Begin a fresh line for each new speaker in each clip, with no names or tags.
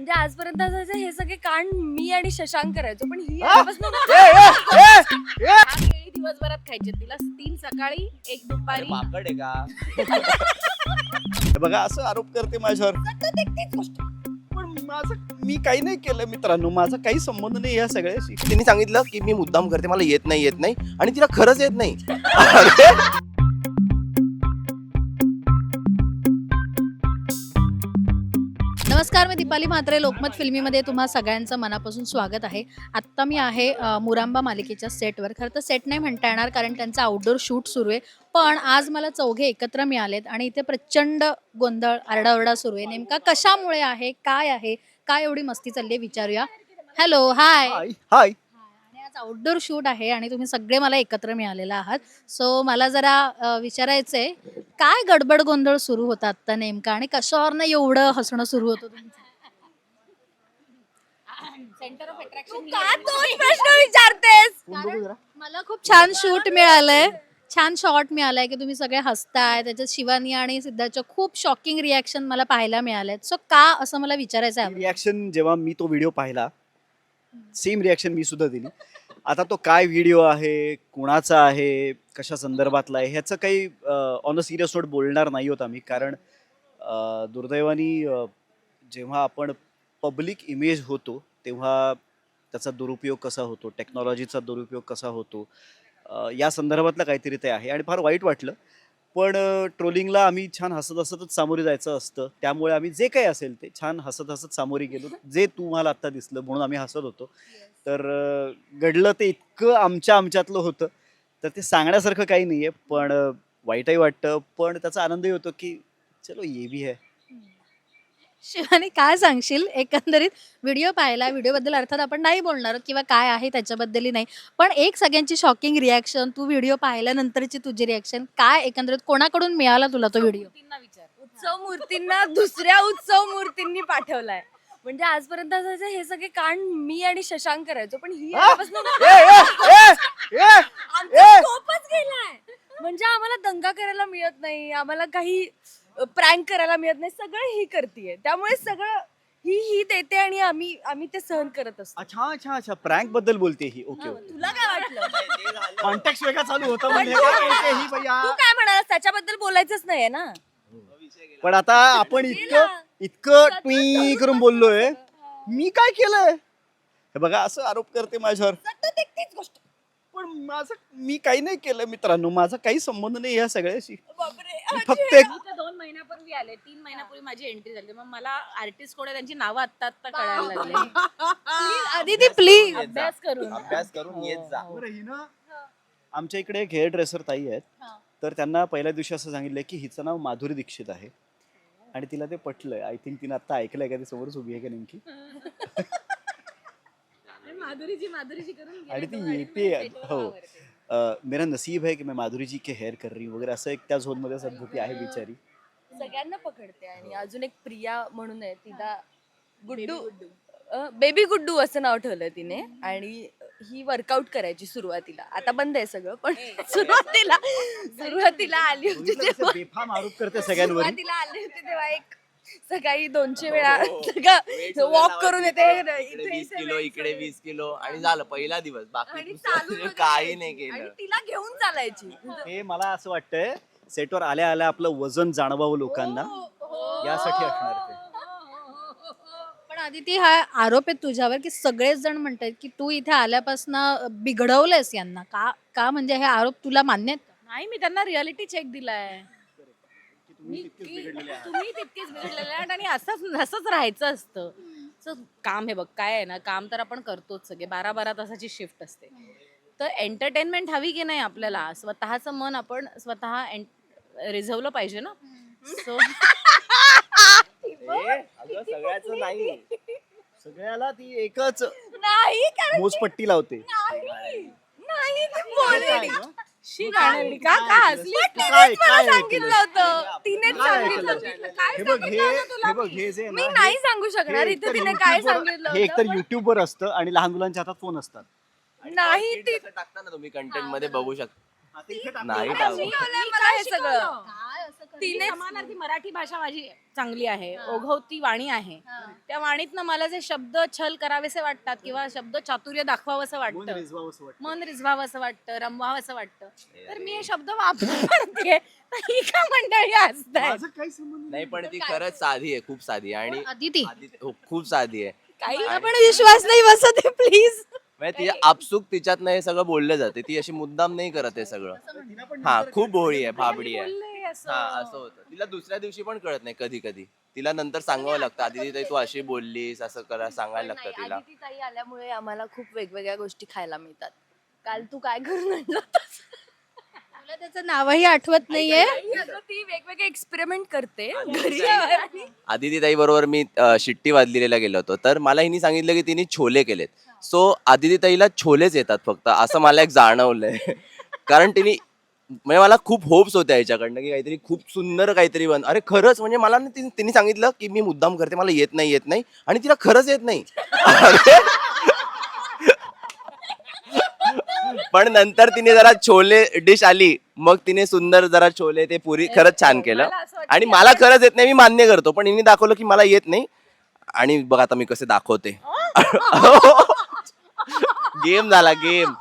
म्हणजे आजपर्यंत असायचं हे सगळे कांड मी आणि शशांक करायचो पण ही? आल्यापासून
ए, ए, ए, ए!
केळी दिवसभरात खायचे तिला तीन सकाळी एक दुपारी.
माकड आहे का? हे बघा असं आरोप करते माझ्यावर.
सतत एक तीच गोष्ट.
पण माझं मी काही नाही केलं मित्रांनो. माझा काही संबंध नाही या सगळ्याशी.
तिने सांगितलं की मी मुद्दाम करते मला येत नाही येत नाही. आणि तिला खरंच येत नाही. अरे,
नमस्कार मी दीपाली म्हात्रे लोकमत फिल्मीमध्ये तुम्हा सगळ्यांचं मनापासून स्वागत आहे. आत्ता मी आहे मुरांबा मालिकेच्या सेटवर. खरं तर सेट नाही म्हणता येणार कारण त्यांचा आउटडोर शूट सुरू आहे. पण आज मला चौघे एकत्र मिळालेत आणि इथे प्रचंड गोंधळ आरडाओरडा सुरू आहे. नेमका कशामुळे आहे? काय आहे? काय एवढी मस्ती चालली आहे? विचारूया. हॅलो हाय
हाय
आज आउटडोर शूट आहे आणि तुम्ही सगळे मला एकत्र मिळालेला आहात. सो मला जरा अ, विचारायचंय काय गडबड गोंधळ सुरू होता आता नेमका आणि कशावरनं एवढं हसणं सुरू होतं तुमचं? सेंटर ऑफ
तू का तोच प्रश्न विचारतेस?
कारण मला खूप छान शूट मिळालंय. छान शॉट मिळालाय की तुम्ही सगळे हसताय त्याच्यात शिवानी आणि सिद्धाच्या खूप शॉकिंग रिॲक्शन मला पाहायला मिळालेत. सो का असं मला विचारायचं आहे
रिॲक्शन जेव्हा मी तो व्हिडिओ पाहिला सेम रिॲक्शन मी सुद्धा दिली. आता तो काय व्हिडिओ आहे? कुणाचा आहे? कशा संदर्भातला आहे? ह्याचं काही ऑन अ सिरियस नोट बोलणार नाही होत आम्ही. कारण दुर्दैवानी जेव्हा आपण पब्लिक इमेज होतो तेव्हा त्याचा दुरुपयोग कसा होतो? टेक्नॉलॉजीचा दुरुपयोग कसा होतो? या संदर्भातलं काहीतरी ते आहे. आणि फार वाईट वाटलं. पण ट्रोलिंगला आम्ही छान हसत हसतच सामोरे जायचं असतं. त्यामुळे आम्ही जे काही असेल ते छान हसत हसत सामोरे गेलो. जे तुम्हाला आत्ता दिसलं म्हणून आम्ही हसत होतो. तर घडलं ते इतकं आमच्या आमच्यातलं होतं. तर ते सांगण्यासारखं काही नाही आहे पण वाईटही वाटतं. पण त्याचा आनंदही होतो की चलो ये भी है.
शिवानी काय सांगशील एकंदरीत व्हिडिओ पाहिला व्हिडिओ बद्दल अर्थात आपण नाही बोलणार आहोत किंवा काय आहे त्याच्याबद्दलही नाही पण एक सगळ्यांची शॉकिंग रिॲक्शन तू व्हिडिओ पाहिल्यानंतरची तुझी रिॲक्शन काय एकंदरीत कोणाकडून मिळाला तुला तो व्हिडिओ
उत्सव मूर्तींना दुसऱ्या उत्सव मूर्तींनी पाठवलाय म्हणजे आजपर्यंत असायचं हे सगळे कांड मी आणि शशांक करायचो पण ही? आल्यापासून
ए, ए, ए, ए!
आमचा
ए!
स्कोपच गेलाय म्हणजे आम्हाला दंगा करायला मिळत नाही आम्हाला काही प्रँक करायला मिळत नाही सगळं ही करतीये. त्यामुळे सगळं ही ही देते आणि आम्ही आम्ही ते सहन करत असतो.
अच्छा अच्छा अच्छा. प्रँकबद्दल बोलते ही. Okay okay.
तुला काय वाटलं?
कॉन्टॅक्ट वेगळा चालू होता म्हणजे काय बोलते ही भैया?
तू काय म्हणाला त्याच्याबद्दल बोलायचंच नाहीये ना.
पण आता आपण इतकं इतकं ट्वी करून बोललोय. मी काय केलंय? हे बघा असं आरोप करते माझ्यावर.
तीच गोष्ट.
पण माझं मी काही नाही केलं मित्रांनो. माझा काही संबंध नाही या सगळ्याशी. मी फक्त एक
दोन महिन्यापूर्वी आले. तीन महिन्यापूर्वी माझी एंट्री झाली. मग मला आर्टिस्ट कोण आहे? त्यांची नावं आत्ता आत्ता कळायला लागले.
आदिती प्लीज
अभ्यास करून.
अभ्यास करून येत जा.
बरं, हिनं- आमच्या इकडे एक हेअर ड्रेसर ताई आहेत.
हा.
तर त्यांना पहिल्या दिवशी असं सांगितलं की हिचं नाव माधुरी दीक्षित आहे. आणि तिला ते पटलंय. आय थिंक तिने आता ऐकलंय का? ती समोरच उभी आहे का नेमकी?
करून
आणि
गेले
ती येते हो. अ, मेरा नसीब है की मैं माधुरी जी के हेअर कर रही हूँ वगैरे असं एक त्या झोनमध्ये सद्भूती आहे बिचारी.
सगळ्यांना पकडते आणि अजून एक प्रिया म्हणून आहे तिला गुड्डू. बेबी गुड्डू. असं नाव ठेवलं तिने आणि ही वर्कआउट करायची सुरुवातीला. आता बंद आहे सगळं पण सुरुवातीला सुरुवातीला आली होती
बघितलं कसं
तेव्हा
बेफाम आरोप करते सगळ्यांवर
सुरुवातीला आली होती तेव्हा एक सकाळी दोनशे वेळा सगळं वॉक करून येते
इकडे
इथे
वीस किलो इकडे. वीस किलो. आणि झालं पहिला दिवस. बाकी दुसरं काही नाही केलं.
तिला घेऊन चालायची.
हे मला असं वाटतंय सेटवर आल्या आल्या आपलं वजन जाणवावं लोकांना. यासाठी असणार ते.
पण आदिती हा आरोप आहे तुझ्यावर की सगळेच जण म्हणतात की तू इथे आल्यापासून बिघडवलंयस यांना. का का म्हणजे हे आरोप तुला मान्य आहेत?
नाही मी त्यांना रियालिटी चेक दिलाय.
तुम्ही तितकेच बिघडलेले आहात.
तुम्ही तितकेच बिघडलेले आहात आणि असंच असंच राहायचं असतं. So, काम हे बघ काय आहे ना काम तर आपण करतोच सगळे बारा बारा तासाची शिफ्ट असते. तर एंटरटेनमेंट हवी की नाही आपल्याला? स्वतःचं मन आपण स्वतः रिझवलं पाहिजे ना? सो
ए, अगं सगळ्याचं नाही.
सगळ्याला ती एकच
नाही कारण
मोजपट्टी लावते.
नाही नाही ती बोलली.
शी गाणं का का हसली
काय
मला
काय
सांगितलं
ऐकलं?
होतं तिनेच
काय
सांगितलं
ऐकलं?
होतं. काय
हे बघ हे
सांगितलं होतं तुला
हे बघ
मी?
हे जे
मी
ना,
नाही
हे-
सांगू शकणार
हे
इथे
एकतर
तिने काय सांगितलं
हे एकतर
होतं,
युट्यूबवर असतं आणि लहान मुलांच्या हातात फोन असतात
नाही ती
टाकता ना तुम्ही कंटेंटमध्ये बघू शकता नाही
तिने
टाकू.
शिकवलंय मला हे सगळं?
तिने समानार्थी मराठी भाषा माझी चांगली आहे ओघवती वाणी आहे. त्या वाणीतनं मला जे शब्द छल करावेसे वाटतात किंवा शब्द चातुर्य दाखवावंसं वाटतं मन रिझवावं असं वाटतं रमवावं असं वाटतं तर मी हे शब्द वापरते. तर ही का मंडळी असताय?
नाही. पण ती खरंच साधी आहे खूप साधी आहे. आणि
अदिती
आधी- हो, खूप साधी आहे.
काही
पण विश्वास नाही बसत प्लीज
म्हणजे तिच्या आपसुक तिच्यात हे सगळं बोललं जाते. ती अशी मुद्दाम नाही करत हे सगळं. हा खूप भोळी आहे फाबडी आहे.
असं.
हा असं होतं. तिला दुसऱ्या दिवशी पण कळत नाही कधी कधी तिला नंतर सांगावं लागतं आधी ताई तू अशी बोललीस असं करा सांगायला लागतं तिला.
आदिती ताई आल्यामुळे आम्हाला खूप वेगवेगळ्या गोष्टी खायला मिळतात. काल तू काय करून आणलं होतंस?
त्याचं नावही आठवत नाहीये?
आई अगं ती वेगवेगळे एक्सपेरिमेंट करते घरी आणि.
आदिती ताई बरोबर मी अ, शिट्टी वाजलेला गेलो होतो. तर मला हिने सांगितलं की तिने छोले केलेत. सो आदिती ताईला छोलेच येतात फक्त असं मला एक जाणवलंय. कारण तिने म्हणजे मला खूप होप्स होत्या याच्याकडनं की काहीतरी खूप सुंदर काहीतरी बन अरे खरंच म्हणजे मला ना तिने तिने सांगितलं की मी मुद्दाम करते मला येत नाही येत नाही आणि तिला खरंच येत नाही. पण नंतर तिने जरा छोले डिश आली मग तिने सुंदर जरा छोले ते पुरी खरंच छान केलं.
मला असं वाटतं
आणि मला खरंच येत नाही मी मान्य करतो पण हिने दाखवलं की मला येत नाही. आणि बघ आता मी कसे दाखवते. गेम झाला गेम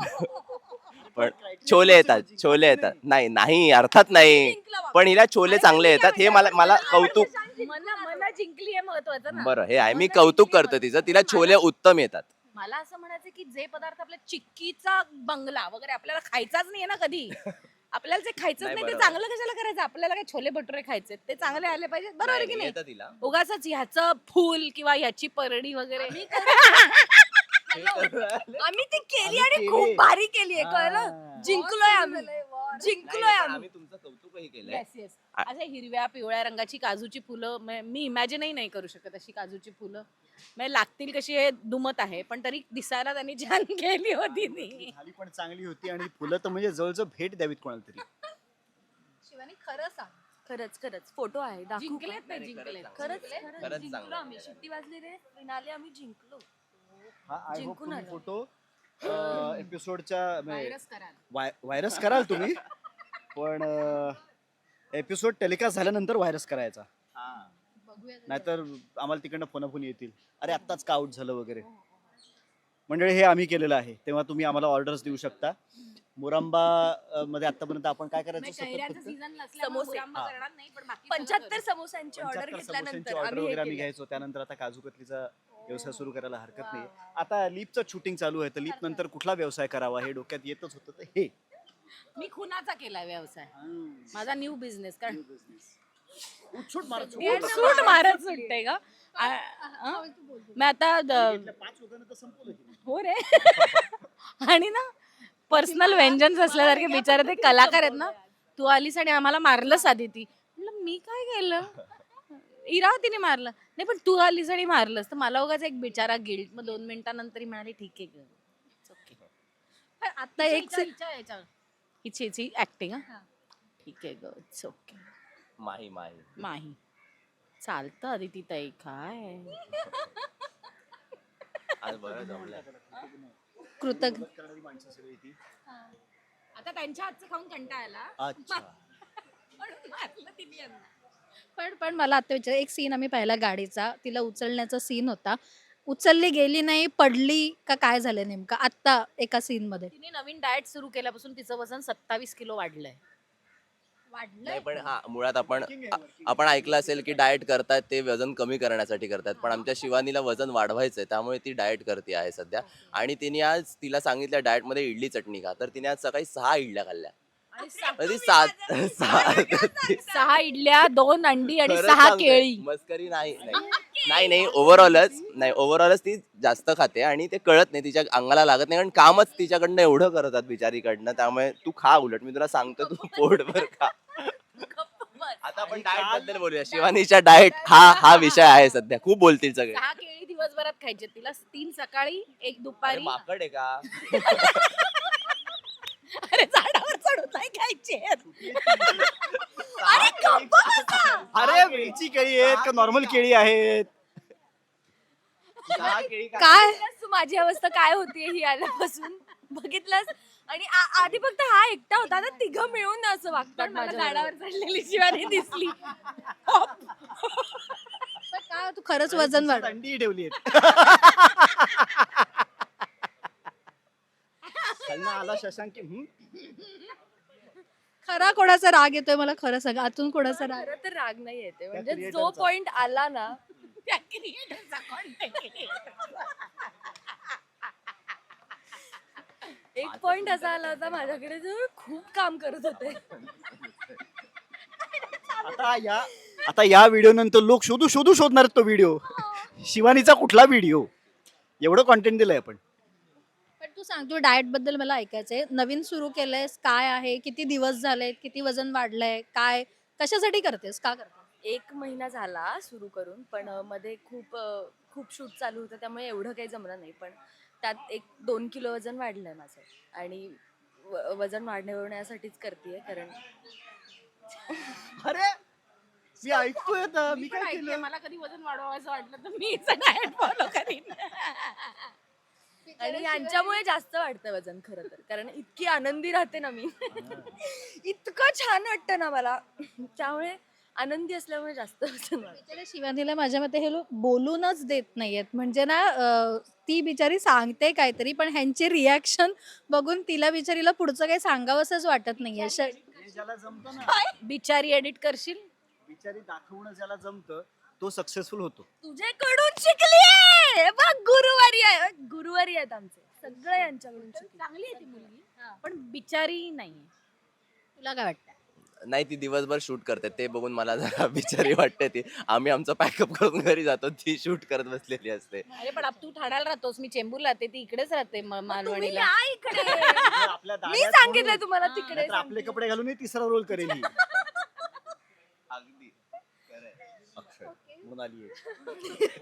छोले येतात छोले येतात. नाही. नाही अर्थात नाही. पण हिला छोले चांगले येतात. हे मला मला कौतुक
मना मना जिंकली आहे महत्वाचं ना.
बरं हे आहे मी कौतुक करतो तिचं. तिला छोले उत्तम येतात.
मला असं म्हणायचं की जे पदार्थ आपल्या चिक्कीचा बंगला वगैरे आपल्याला खायचाच नाहीये ना कधी. आपल्याला जे खायचंच
नाही,
नाही ते. चांगलं कशाला करायचं? आपल्याला काय छोले भटुरे खायचे ते चांगले आले पाहिजे बरोबर की नाही
येतं तिला.
उगाच ह्याचं फुल किंवा ह्याची परडी वगैरे.
आम्ही ती केली आणि खूप भारी केली आहे कळलं? जिंकलोय आम्ही. जिंकलोय आम्ही.
आम्ही तुमचं कौतुकही केलंय.
येस येस अशा हिरव्या पिवळ्या रंगाची काजूची फुलं म- मी इमॅजिनही नाही करू शकत अशी काजूची फुलं. म्हणजे लागतील कशी हे दुमत आहे पण तरी दिसायला त्यांनी छान केली होती ती
झाली पण चांगली होती आणि फुलं तर म्हणजे जवळजवळ भेट द्यावीत कोणाला तरी.
शिवानी खरं सांग.
खरंच खरंच. फोटो आहे दाखवू का?
जिंकलेत ना जिंकलेत.
खरंच
खरंच
खरंच जिंकलो
चांगलं
आम्ही. शिट्टी वाजली रे. फिनाले आम्ही जिंकलो.
हा आय होप
जिंकून
तुम्ही
आलो.
फोटो एपिसोडच्या
व्हायरस कराल.
व्हायरस कराल तुम्ही पण एपिसोड टेलिकास्ट झाल्यानंतर व्हायरस करायचा.
बघूया
नाहीतर आम्हाला तिकडनं फोन फोन येतील. अरे आत्ताच का आउट झालं वगैरे? मंडळी हे आम्ही केलेलं आहे. तेव्हा तुम्ही आम्हाला ऑर्डर्स देऊ शकता. मुरांबा अ, मध्ये आतापर्यंत आपण काय करायचं सतत
कैऱ्याचं
फक्त
सीझन
समोसे.
नसल्यामुळे
हा.
करणार नाही पण बाकी सगळं
पंच्याहत्तर समोस्यांची ऑर्डर
75 समोस्यांची
घेतल्यानंतर आम्ही हे
वगैरे आम्ही
केलं.
घ्यायचो. त्यानंतर आता काजू कतलीचा व्यवसाय सुरू करायला हरकत नाही. आता लीपचं शूटिंग चालू आहे तर लीप नंतर कुठला व्यवसाय करावा? हे डोक्यात येतच होतं तर हे.
मी खुनाचा केलाय व्यवसाय. माझा न्यू बिझनेस कारण
उठसूट मारत
सूट मारत सुटते का? मी आता द-
पाच लोकांना तर संपवलं की.
हो रे. आणि ना पर्सनल व्यंजन्स असल्यासारखे बिचारे ते कलाकार आहेत ना तू आलीस आणि आम्हाला मारलंस आधी ती. म्हणलं मी काय केलं? इरावतीने मारलं. नाही पण तू आलीस आणि मारलंस. तर मला उगाच एक बिचारा गिल्ट मग दोन मिनिटानंतर म्हणाली ठीक आहे ग. It's okay."
पण आता एक
हिच्या- हिची हिची ऍक्टिंग हा? ठीक आहे ग. It's okay
Mahi Mahi.
माही. चालतं आदिती ताई काय
आज बरं
कृतज्ञ
करणारी माणसं सगळी ती
आता त्यांच्या हातचं खाऊन कंटाळा आला.
अच्छा.
म्हणून मारलं तिने यांना.
पण पण मला आता विचार एक सीन आम्ही पाहिला गाडीचा तिला उचलण्याचा सीन होता. उचलली गेली नाही पडली का काय झालं नेमकं? आत्ता एका सीन मध्ये.
तिने नवीन डाएट सुरू केल्यापासून तिचं वजन सत्तावीस किलो वाढलंय.
नाही पण हा मुळात आपण आ- आपण ऐकलं असेल की डाएट करतायत ते वजन कमी करण्यासाठी करतायत. पण आमच्या शिवानीला वजन वाढवायचंय त्यामुळे ती डाएट करते आहे सध्या. आणि तिने आज तिला सांगितलं डाएटमध्ये इडली चटणी खा. तर तिने आज सकाळी सहा इडल्या खाल्ल्या. सात सहा
इडल्या दोन अंडी आणि
खरंच
सहा केळी.
मस्करी नाही नाही. नाही नाही ओव्हरऑलच नाही ओव्हरऑलच ती जास्त खाते आणि ते कळत नाही तिच्या अंगाला लागत नाही कारण कामच तिच्याकडनं एवढं करतात बिचारीकडनं त्यामुळे तू खा उलट. मी तुला सांगतो तू पोटभर खा. आता आपण डाएटबद्दल बोलूया. शिवानीच्या डाएट हा हा विषय आहे सध्या. खूप बोलतील सगळे.
सहा केळी दिवसभरात खायचे. तिला तीन सकाळी एक
अरे
दुपारी
माकड आहे का?
अरे चढून नाही खायचे
अरे वेलची केळी आहेत का नॉर्मल केळी आहेत.
काय?
तू माझी अवस्था काय होतीये ही आल्यापासून? बघितलंस? आणि आ- आधी फक्त हा एकटा होता ना तिघं मिळून असं वागतात
मला
माझ्याबरोबर.
गाडावर चढलेली शिवानी दिसली.
काय तू खरंच वजन वाढ
थंडी ठेवली आला शशांक की, हम्म,
खरा कोणाचा राग येतोय मला खरं सांग आतून कोणाचा राग?
खरं तर राग नाही येते म्हणजे जो
creator चा.
पॉइंट आला ना
त्या.
एक पॉइंट असा आला होता माझ्याकडे जो मी खूप काम करत होते.
आता या आता या व्हिडिओ नंतर लोक शोधू शोधू शोधणार आहेत तो व्हिडिओ शिवानीचा कुठला व्हिडिओ एवढं कॉन्टेंट दिलंय आपण.
पण तू सांग तू डाएटबद्दल मला ऐकायचंय. नवीन सुरू केलंयस काय आहे? किती दिवस झालेत? किती वजन वाढलंय? काय? कशासाठी करतेस? का करतेस?
एक महिना झाला सुरू करून पण मध्ये खूप खूप शूट चालू होतं त्यामुळे एवढं काही जमलं नाही. पण त्यात एक दोन किलो वजन वाढलंय माझं. आणि व- वजन वाढवण्यासाठीच करते कारण
अरे! मी ऐकतोय मी काय केलं?
मला कधी वजन वाढवायचं वाटलं तर मी डाएट फॉलो करीन.
आणि यांच्यामुळे जास्त वाढतं वजन खरं तर. कारण इतकी आनंदी राहते ना मी. इतकं छान वाटतं ना मला. त्यामुळे आनंदी असल्यामुळे जास्त वजन वाढतं.
बिचाऱ्या शिवानीला माझ्या मते हे लोक बोलूनच देत नाहीयेत. म्हणजे ना अं, ती बिचारी सांगते काहीतरी पण ह्यांची रिॲक्शन बघून तिला बिचारीला पुढचं काही सांगावंसंच वाटत नाहीये. श-
हे ज्याला जमतं ना.
बिचारी एडिट करशील?
बिचारी दाखवणं ज्याला जमतं तो सक्सेसफुल होतो.
तुझ्याकडून शिकलीये! बघ गुरुवारी आहे. गुरुवारी आहेत आमचे. सगळं यांच्याकडून शिकले.
चांगली आहे ती मुलगी. पण बिचारी नाही
तुला काय वाटतं
नाही ती दिवसभर शूट करते. ते बघून मला जरा बिचारी वाटते ती. आम्ही आमचं पॅकअप करून घरी जातो. ती शूट करत बसलेली असते.
अरे पण आप- तू ठाण्याला राहतोस. मी चेंबूरला राहते. ती इकडेच राहते म-
तुम्ही
मालवणीला.
या इकडे.
आपल्या
मी
दाण्यात सोडून-
तुम्हाला तिकडे
नाहीतर आपले कपडे घालून तिसरा रोल करेल ही. अक्षय आली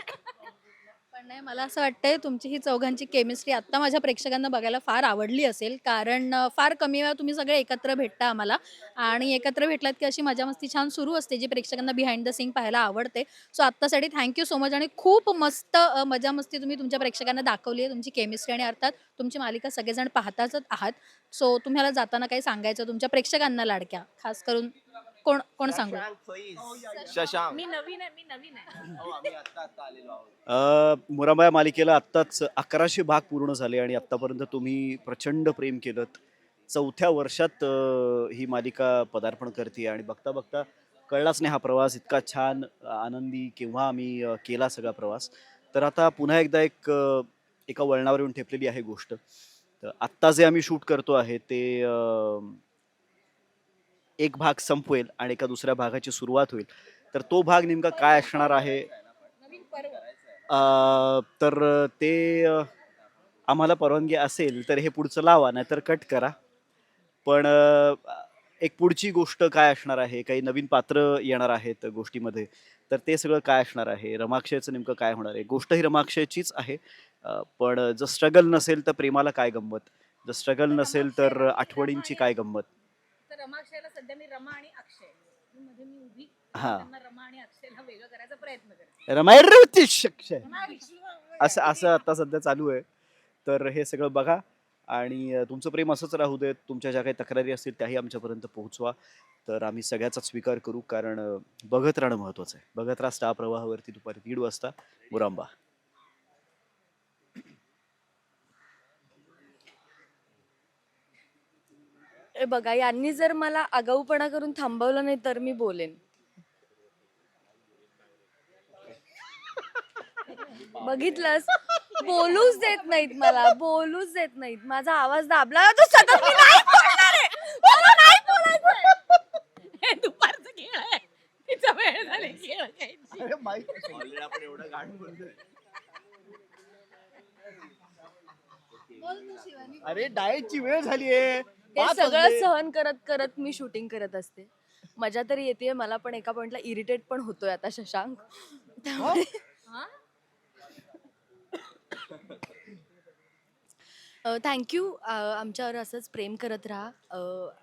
पण नाही मला असं वाटतंय तुमची ही चौघांची केमिस्ट्री आत्ता माझ्या प्रेक्षकांना बघायला फार आवडली असेल. कारण अं, फार कमी वेळा तुम्ही सगळे एकत्र भेटता आम्हाला. आणि एकत्र भेटलात की अशी मजा मस्ती छान सुरू असते जी प्रेक्षकांना बिहाइंड द सीन पाहायला आवडते. सो आत्तासाठी थँक्यू सो मच आणि खूप मस्त मजा मस्ती तुम्ही तुमच्या प्रेक्षकांना दाखवली आहे. तुमची केमिस्ट्री आणि अर्थात तुमची मालिका सगळेजण पाहताच आहात. सो तुम्हाला जाताना काही सांगायचं तुमच्या प्रेक्षकांना लाडक्या खास करून कोण कोण सांगू?
शशांक.
मी नवीन आहे मी नवीन आहे.
हो, आम्ही आत्ता आत्ता आलेलो आहोत.
अ, मुरांबा या मालिकेला आत्ताच अकराशे भाग पूर्ण झाले आणि आत्तापर्यंत तुम्ही प्रचंड प्रेम केलं चौथ्या वर्षात अ, ही मालिका पदार्पण करते आणि बघता बघता कळलाच नाही हा प्रवास इतका छान आनंदी केव्हा आम्ही अ, केला सगळा प्रवास. तर आता पुन्हा एकदा एक अ, एका वळणावर येऊन ठेपलेली आहे गोष्ट. तर आत्ता जे आम्ही शूट करतो आहे ते अ, एक भाग संपवेल आणि एका दुसऱ्या भागाची सुरुवात होईल. तर तो भाग नेमका काय असणार आहे? तर ते आम्हाला परवानगी असेल तर हे पुढचं लावा नाहीतर कट करा. पण एक पुढची गोष्ट काय असणार आहे? काही नवीन पात्र येणार आहेत गोष्टीमध्ये. तर ते सगळं काय असणार आहे? रमाक्षयचं नेमकं काय होणार आहे? गोष्ट ही रमाक्षयचीच आहे. पण जर स्ट्रगल नसेल तर प्रेमाला काय गंमत? जर स्ट्रगल नसेल तर आठवणींची काय गंमत?
रमाक्षयला सध्या मी रमा आणि अक्षय. मध्ये मी उभी.
हा.
त्यांना रमा आणि अक्षयला वेगळं करायचा प्रयत्न करते.
रमायण शिक्षय असं असं आता सध्या चालू आहे. तर हे सगळं बघा आणि अ, तुमचं प्रेम असंच राहू देत. तुमच्या ज्या काही तक्रारी असतील त्याही आमच्यापर्यंत पोहोचवा. तर आम्ही सगळ्याचा स्वीकार करू कारण अ, बघत राहणं महत्त्वाचं आहे. बघत राहा स्टार प्रवाहावरती दुपारी दीड वाजता. मुरांबा.
ए बघा यांनी जर मला आगाऊपणा करून थांबवलं नाही तर मी बोलेन. बघितलंस? बोलूच देत नाहीत मला बोलूच देत नाहीत. माझा आवाज दाबला तो सतत मी नाही बोलणार आहे. मला नाही बोलायचंय.
हे दुपारचं खेळ आहे. तिचा वेळ झाले खेळ खेळायची.
Already आपण एवढं घाण बोलतोय.
अरे डाएटची वेळ झाली
हे सगळं सहन करत करत मी शूटिंग करत असते. मजा तरी येते मला पण एका पॉइंटला इरिटेट पण होतोय आता शशांक. त्यामुळे थँक्यू आमच्यावर असंच प्रेम करत राहा. अ,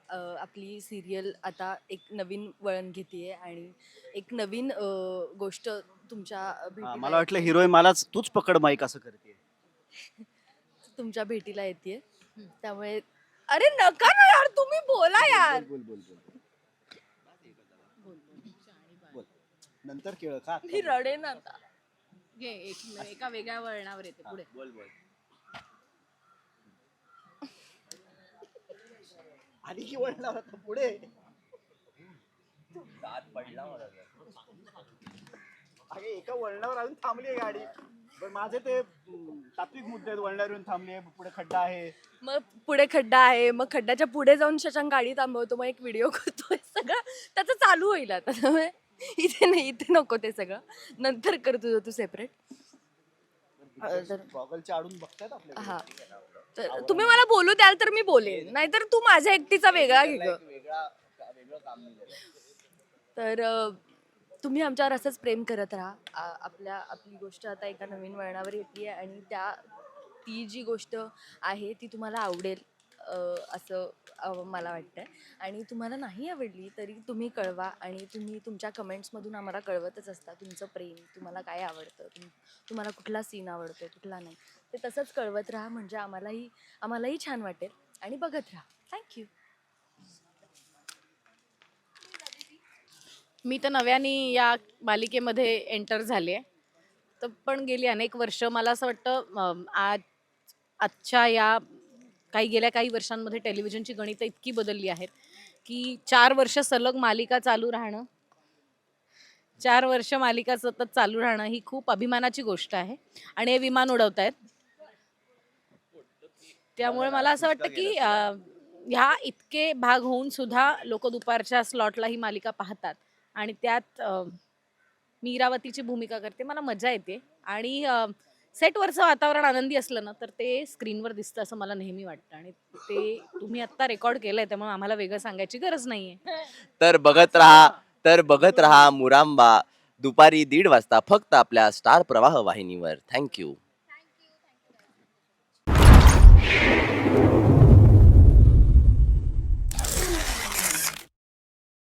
अ, आपली सिरियल आता एक नवीन वळण घेते आणि एक नवीन अ, गोष्ट तुमच्या भेटीला
मला वाटलं. हिरोईन मलाच तूच पकड माईक असं करते
तुमच्या भेटीला येते त्यामुळे अरे नका ना यार तुम्ही बोला यार.
बोल बोल बोल बोल. बोल. नंतर केळ का
मी रडेन आता.
घे एक एका वेगळ्या वळणावर येते पुढे.
बोल बोल.
आधी की वळणार आता पुढे.
दात पडला मला.
अगे एका वळणावर अजून थांबली आहे गाडी. पण माझे ते अं, तात्विक मुद्दे आहेत. वळणावर येऊन थांबली आहे पुढे खड्डा आहे.
मग पुढे खड्डा आहे मग खड्ड्याच्या पुढे जाऊन शशांक गाडी थांबवतो मग एक व्हिडिओ करतोय. सगळं त्याचं चालू होईल आता. त्यामुळे इथे नाही इथे नको ते सगळं. नंतर कर तुझं तू सेपरेट
गॉगलच्या आडून बघतायत आपल्याला
हा. तर तुम्ही मला बोलू द्याल तर मी बोलेन. नाहीतर तू माझ्या एकटीचा वेगळा घे गं.
वेगळा वेगळं काम नाही केलं.
तर अ, तुम्ही आमच्यावर असंच प्रेम करत राहा. आ- आपल्या आपली गोष्ट आता एका नवीन वळणावर येते आहे आणि त्या ती जी गोष्ट आहे ती तुम्हाला आवडेल अ, असं अ, मला वाटतंय. आणि तुम्हाला नाही आवडली तरी तुम्ही कळवा आणि तुम्ही तुमच्या कमेंट्समधून आम्हाला कळवतच असता तुमचं प्रेम तुम्हाला काय आवडतं तुम तुम्हाला कुठला सीन आवडतो कुठला नाही. ते तसंच कळवत राहा म्हणजे आम्हालाही आम्हालाही छान वाटेल आणि बघत राहा. थँक्यू
मी तर नव्याने या मालिकेमध्ये एंटर झाले तर पण गेली अनेक वर्ष. मला असं वाटतं अम, आज आजच्या या काही गेल्या काही वर्षांमध्ये टेलिव्हिजनची गणितं इतकी बदलली आहेत की चार वर्ष सलग मालिका चालू राहणं चार वर्ष मालिका सतत चालू राहणं ही खूप अभिमानाची गोष्ट आहे आणि हे विमान उडवत आहेत त्यामुळे मला असं वाटतं की अं, ह्या इतके भाग होऊन सुद्धा लोक दुपारच्या स्लॉटला ही मालिका पाहतात. आणि त्यात मी इरावतीची भूमिका करते. मला मजा येते. आणि सेटवरचं वातावरण आनंदी असलं ना तर ते स्क्रीनवर दिसतं असं मला नेहमी वाटतं. आणि ते तुम्ही आत्ता रेकॉर्ड केलंय त्यामुळे आम्हाला वेगळं सांगायची गरज नाहीये.
तर बघत राहा तर बघत राहा मुरांबा. दुपारी दीड वाजता फक्त आपल्या स्टार प्रवाह वाहिनीवर. थँक्यू